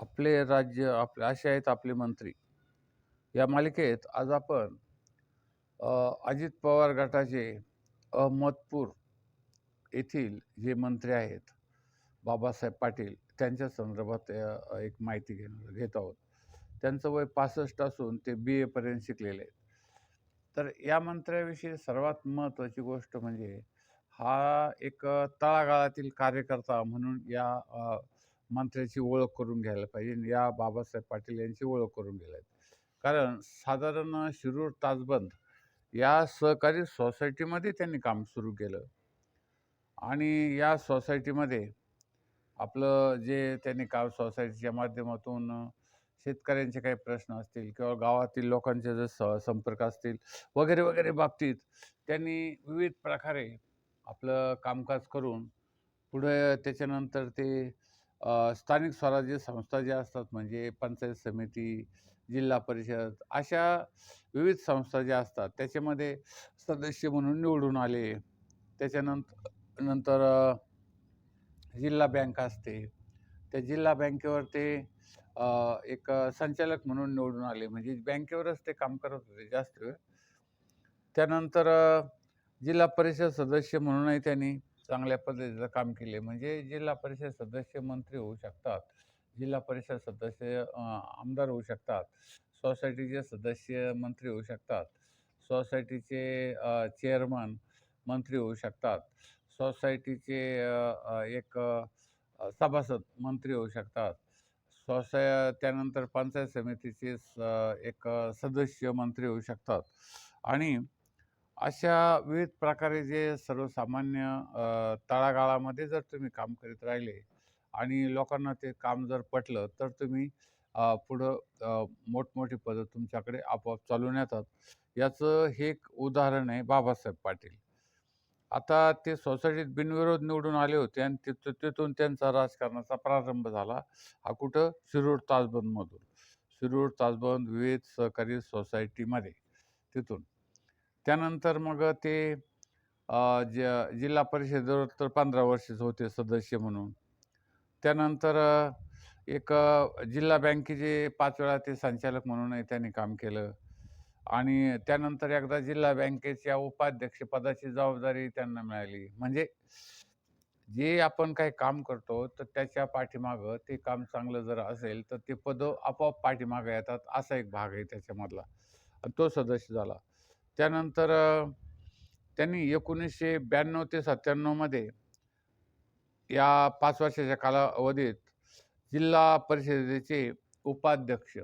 आपले राज्य आपले असे आहेत आपले मंत्री. या मालिकेत आज आपण अजित पवार गटाचे अहमदपूर येथील जे मंत्री आहेत बाबासाहेब पाटील त्यांच्या संदर्भात एक माहिती घेणार घेत आहोत. त्यांचं वय पासष्ट असून ते बी एपर्यंत शिकलेले आहेत. तर या मंत्र्याविषयी सर्वात महत्त्वाची गोष्ट म्हणजे हा एक तळागाळातील कार्यकर्ता म्हणून या मंत्र्याची ओळख करून घ्यायला पाहिजे या बाबासाहेब पाटील यांची ओळख करून घ्यायला कारण साधारण शिरूर ताजबंद या सहकारी सोसायटीमध्ये त्यांनी काम सुरू केलं. आणि या सोसायटीमध्ये आपलं जे त्यांनी काम सोसायटीच्या माध्यमातून शेतकऱ्यांचे काही प्रश्न असतील किंवा गावातील लोकांचे जे स संपर्क असतील वगैरे वगैरे बाबतीत त्यांनी विविध प्रकारे आपलं कामकाज करून पुढे त्याच्यानंतर ते स्थानिक स्वराज्य संस्था ज्या असतात म्हणजे पंचायत समिती जिल्हा परिषद अशा विविध संस्था ज्या असतात त्याच्यामध्ये सदस्य म्हणून निवडून आले. त्याच्यानंतर नंतर जिल्हा बँक असते. त्या जिल्हा बँकेवर ते एक संचालक म्हणून निवडून आले. म्हणजे बँकेवरच ते काम करत होते जास्त वेळ. त्यानंतर जिल्हा परिषद सदस्य म्हणूनही त्यांनी चांगल्या पद्धतीचं काम केले. म्हणजे जिल्हा परिषद सदस्य मंत्री होऊ शकतात जिल्हा परिषद सदस्य आमदार होऊ शकतात सोसायटीचे सदस्य मंत्री होऊ शकतात सोसायटीचे चेअरमन मंत्री होऊ शकतात सोसायटीचे एक सभासद मंत्री होऊ शकतात सोसाय त्यानंतर पंचायत समितीचे स एक सदस्य मंत्री होऊ शकतात. आणि अशा विविध प्रकारे जे सर्वसामान्य तळागाळामध्ये जर तुम्ही काम करीत राहिले आणि लोकांना ते काम जर पटलं तर तुम्ही पुढं मोठमोठी पदं तुमच्याकडे आपोआप चालून येतात. याचं हे एक उदाहरण आहे बाबासाहेब पाटील. आता ते सोसायटीत बिनविरोध निवडून आले होते आणि तिथं तिथून त्यांचा राजकारणाचा प्रारंभ झाला. हा कुठं? शिरूर ताजबंदमधून शिरूर ताजबंद विविध सहकारी सोसायटीमध्ये तिथून. त्यानंतर मग ते ज जिल्हा परिषदेवर तर पंधरा वर्षच होते सदस्य म्हणून. त्यानंतर एक जिल्हा बँकेचे पाच वेळा ते संचालक म्हणूनही त्यांनी काम केलं. आणि त्यानंतर एकदा जिल्हा बँकेच्या उपाध्यक्षपदाची जबाबदारी त्यांना मिळाली. म्हणजे जे आपण काही काम करतो तर त्याच्या पाठीमागं ते काम चांगलं जर असेल तर ते पदं आपोआप पाठीमागं येतात असा एक भाग आहे त्याच्यामधला. तो सदस्य झाला. त्यानंतर त्यांनी एकोणीसशे ब्याण्णव ते सत्त्याण्णवमध्ये या पाच वर्षाच्या कालावधीत जिल्हा परिषदेचे उपाध्यक्ष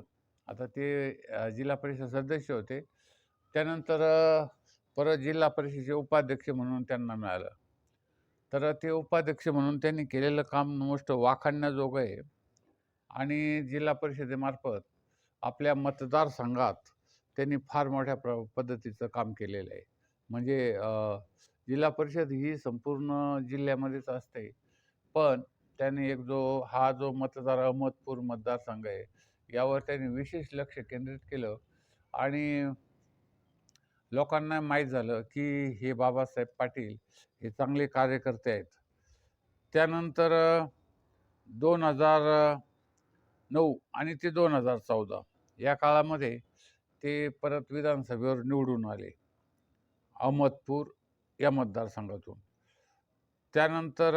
आता ते जिल्हा परिषद सदस्य होते. त्यानंतर परत जिल्हा परिषदेचे उपाध्यक्ष म्हणून त्यांना मिळालं. तर ते उपाध्यक्ष म्हणून त्यांनी केलेलं काम मोस्ट वाखाणण्याजोगं आहे. आणि जिल्हा परिषदेमार्फत आपल्या मतदारसंघात त्यांनी फार मोठ्या प्र पद्धतीचं काम केलेलं आहे. म्हणजे जिल्हा परिषद ही संपूर्ण जिल्ह्यामध्येच असते. पण त्यांनी एक जो हा जो मतदार अहमदपूर मतदारसंघ आहे यावर त्यांनी विशेष लक्ष केंद्रित केलं आणि लोकांना माहीत झालं की हे बाबासाहेब पाटील हे चांगले कार्यकर्ते आहेत. त्यानंतर दोन हजार नऊ आणि ते दोन हजार चौदा या काळामध्ये ते परत विधानसभेवर निवडून आले. अहमदपूर या मतदारसंघातून. त्यानंतर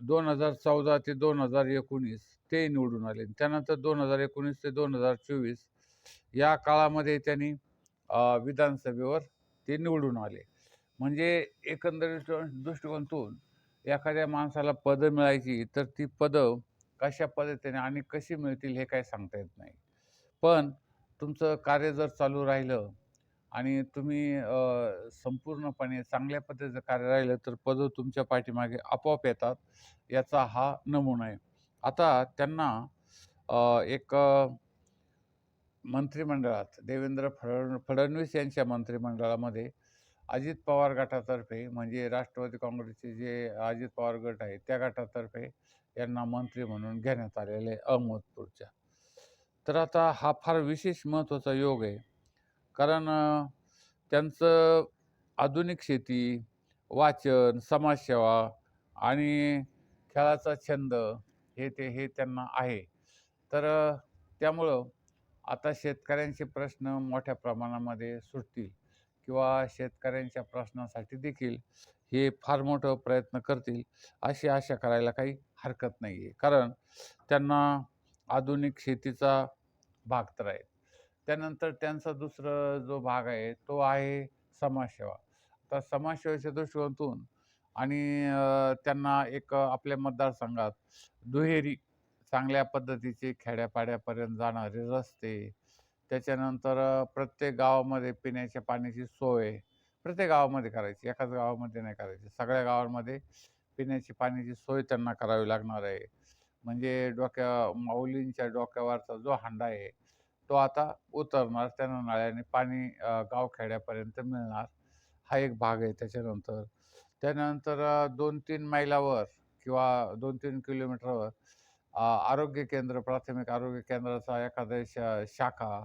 दोन हजार चौदा ते दोन हजार एकोणीस ते निवडून आले. त्यानंतर दोन हजार एकोणीस ते दोन हजार चोवीस या काळामध्ये त्यांनी विधानसभेवर ते निवडून आले. म्हणजे एकंदरीत दृष्टिकोनातून एखाद्या माणसाला पदं मिळायची तर ती पदं कशा पद्धतीने आणि कशी मिळतील हे काही सांगता येत नाही. पण तुमचं कार्य जर चालू राहिलं आणि तुम्ही संपूर्णपणे चांगल्या पद्धतीचं कार्य राहिलं तर पदं तुमच्या पाठीमागे आपोआप येतात याचा हा नमुना आहे. आता त्यांना एक मंत्रिमंडळात देवेंद्र फड फडणवीस यांच्या मंत्रिमंडळामध्ये अजित पवार गटातर्फे म्हणजे राष्ट्रवादी काँग्रेसचे जे अजित पवार गट आहे त्या गटातर्फे यांना मंत्री म्हणून घेण्यात आलेले आहे अहमदपूरच्या. तर आता हा फार विशेष महत्त्वाचा योग आहे. कारण त्यांचं आधुनिक शेती वाचन समाजसेवा आणि खेळाचा छंद हे ते हे त्यांना आहे. तर त्यामुळं आता शेतकऱ्यांचे प्रश्न मोठ्या प्रमाणामध्ये सुटतील किंवा शेतकऱ्यांच्या प्रश्नासाठी देखील हे फार मोठं प्रयत्न करतील अशी आशा करायला काही हरकत नाही आहे कारण त्यांना आधुनिक शेतीचा भाग तर आहेत त्यानंतर त्यांचा दुसरा जो भाग आहे तो आहे समाजसेवा. तर समाजसेवेच्या दृष्टिकोनातून आणि त्यांना एक आपल्या मतदारसंघात दुहेरी चांगल्या पद्धतीचे खेड्यापाड्यापर्यंत जाणारे रस्ते त्याच्यानंतर प्रत्येक गावामध्ये पिण्याच्या पाण्याची सोय प्रत्येक गावामध्ये करायची एकाच गावामध्ये नाही करायची. सगळ्या गावांमध्ये पिण्याची पाण्याची सोय त्यांना करावी लागणार आहे. म्हणजे डोक्या माऊलींच्या डोक्यावरचा जो हांडा आहे तो आता उतरणार त्यांना नळ्याने पाणी गावखेड्यापर्यंत मिळणार. हा एक भाग आहे त्याच्यानंतर. त्यानंतर दोन तीन मैलावर किंवा दोन तीन किलोमीटरवर आरोग्य केंद्र प्राथमिक आरोग्य केंद्राचा एखादा शा शाखा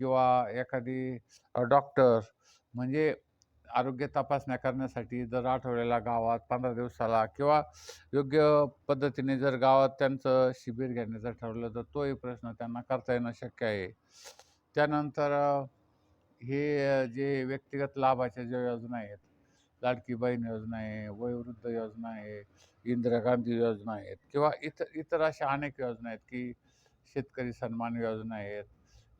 किंवा एखादी डॉक्टर म्हणजे आरोग्य तपासण्या करण्यासाठी दर आठवड्याला गावात पंधरा दिवसाला किंवा योग्य पद्धतीने जर गावात त्यांचं शिबिर घेण्याचं ठरवलं तर तोही प्रश्न त्यांना करता येणं शक्य आहे. त्यानंतर हे जे व्यक्तिगत लाभाच्या ज्या योजना आहेत लाडकी बहीण योजना आहे वयोवृद्ध योजना आहे इंदिरा गांधी योजना आहेत किंवा इतर इतर अशा अनेक योजना आहेत की शेतकरी सन्मान योजना आहेत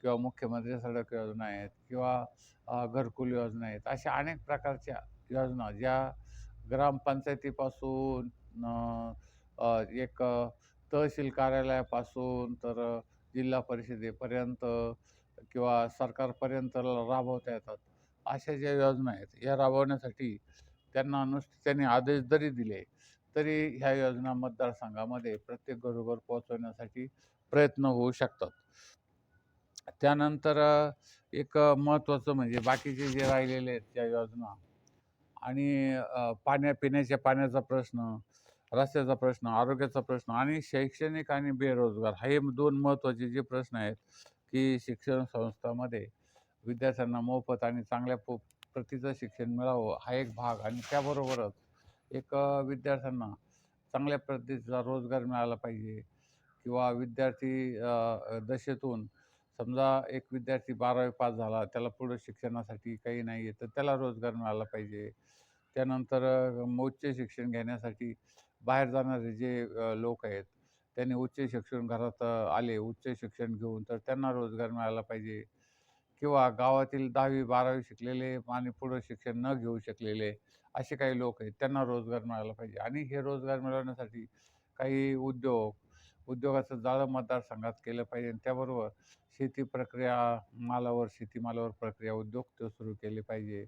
किंवा मुख्यमंत्री सडक योजना आहेत किंवा घरकुल योजना आहेत अशा अनेक प्रकारच्या योजना ज्या ग्रामपंचायतीपासून एक तहसील कार्यालयापासून तर जिल्हा परिषदेपर्यंत किंवा सरकारपर्यंत राबवता येतात. अशा ज्या योजना आहेत या राबवण्यासाठी त्यांना नुसते त्यांनी आदेश जरी दिले तरी ह्या योजना मतदारसंघामध्ये प्रत्येक घरोघर पोहोचवण्यासाठी प्रयत्न होऊ शकतात. त्यानंतर एक महत्त्वाचं म्हणजे बाकीचे जे राहिलेले आहेत त्या योजना आणि पाण्या पिण्याच्या पाण्याचा प्रश्न रस्त्याचा प्रश्न आरोग्याचा प्रश्न आणि शैक्षणिक आणि बेरोजगार हे दोन महत्त्वाचे जे प्रश्न आहेत की शिक्षण संस्थांमध्ये विद्यार्थ्यांना मोफत आणि चांगल्या पो प्रतीचं शिक्षण मिळावं हा एक भाग आणि त्याबरोबरच एक विद्यार्थ्यांना चांगल्या पद्धतीचा रोजगार मिळाला पाहिजे किंवा विद्यार्थी दशेतून समजा एक विद्यार्थी बारावी पास झाला त्याला पुढं शिक्षणासाठी काही नाही आहे तर त्याला रोजगार मिळाला पाहिजे. त्यानंतर उच्च शिक्षण घेण्यासाठी बाहेर जाणारे जे लोक आहेत त्यांनी उच्च शिक्षण घरात आले उच्च शिक्षण घेऊन तर त्यांना रोजगार मिळाला पाहिजे. किंवा गावातील दहावी बारावी शिकलेले आणि पुढं शिक्षण न घेऊ शकलेले असे काही लोक आहेत त्यांना रोजगार मिळाला पाहिजे. आणि हे रोजगार मिळवण्यासाठी काही उद्योग उद्योगाचं जाळं मतदारसंघात केलं पाहिजे. आणि त्याबरोबर शेती प्रक्रिया मालावर शेतीमालावर प्रक्रिया उद्योग ते सुरू केले पाहिजे.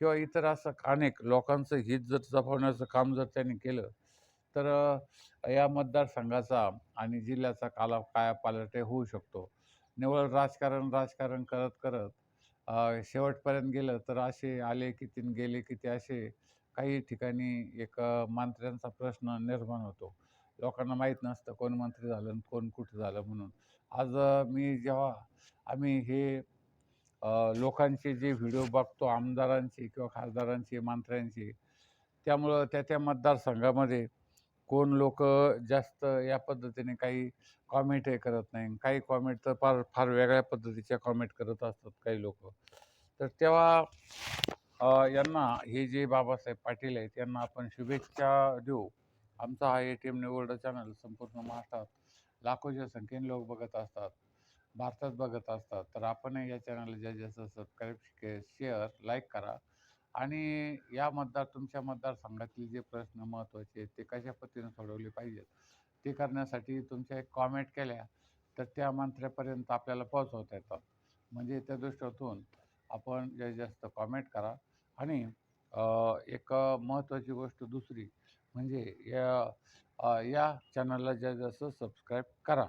किंवा इतर असं अनेक लोकांचं हित जर जपवण्याचं काम जर त्यांनी केलं तर या मतदारसंघाचा आणि जिल्ह्याचा काला काया पालटे होऊ शकतो. निवळ राजकारण राजकारण करत करत शेवटपर्यंत गेलं तर असे आले की तीन गेले की ते असे काही ठिकाणी एक मांत्र्यांचा प्रश्न निर्माण होतो. लोकांना माहीत नसतं कोण मंत्री झालं आणि कोण कुठं झालं म्हणून. आज मी जेव्हा आम्ही हे लोकांचे जे व्हिडिओ बघतो आमदारांचे किंवा खासदारांचे मंत्र्यांचे त्यामुळं त्या त्या मतदारसंघामध्ये कोण लोक जास्त या पद्धतीने काही कॉमेंट हे करत नाही. काही कॉमेंट तर फार फार वेगळ्या पद्धतीच्या कॉमेंट करत असतात काही लोक. तर तेव्हा यांना हे जे बाबासाहेब पाटील आहेत यांना आपण शुभेच्छा देऊ. आमचा हा ए टी एम निवड चॅनल संपूर्ण महाराष्ट्रात लाखोच्या संख्येने लोक बघत असतात भारतात बघत असतात. तर आपणही या चॅनलला ज्या जास्त सबस्क्राईब शेअर लाईक करा आणि या मतदार तुमच्या मतदारसंघातील जे प्रश्न महत्त्वाचे आहेत ते कशा पद्धतीने सोडवले पाहिजेत ते करण्यासाठी तुमच्या एक कॉमेंट केल्या तर त्या मंत्र्यापर्यंत आपल्याला पोहोचवता येतात. म्हणजे त्या दृष्टीतून आपण जास्तीत जास्त कॉमेंट करा आणि एक महत्त्वाची गोष्ट दुसरी म्हणजे या या चॅनलला जास्तीत जास्त सबस्क्राईब करा.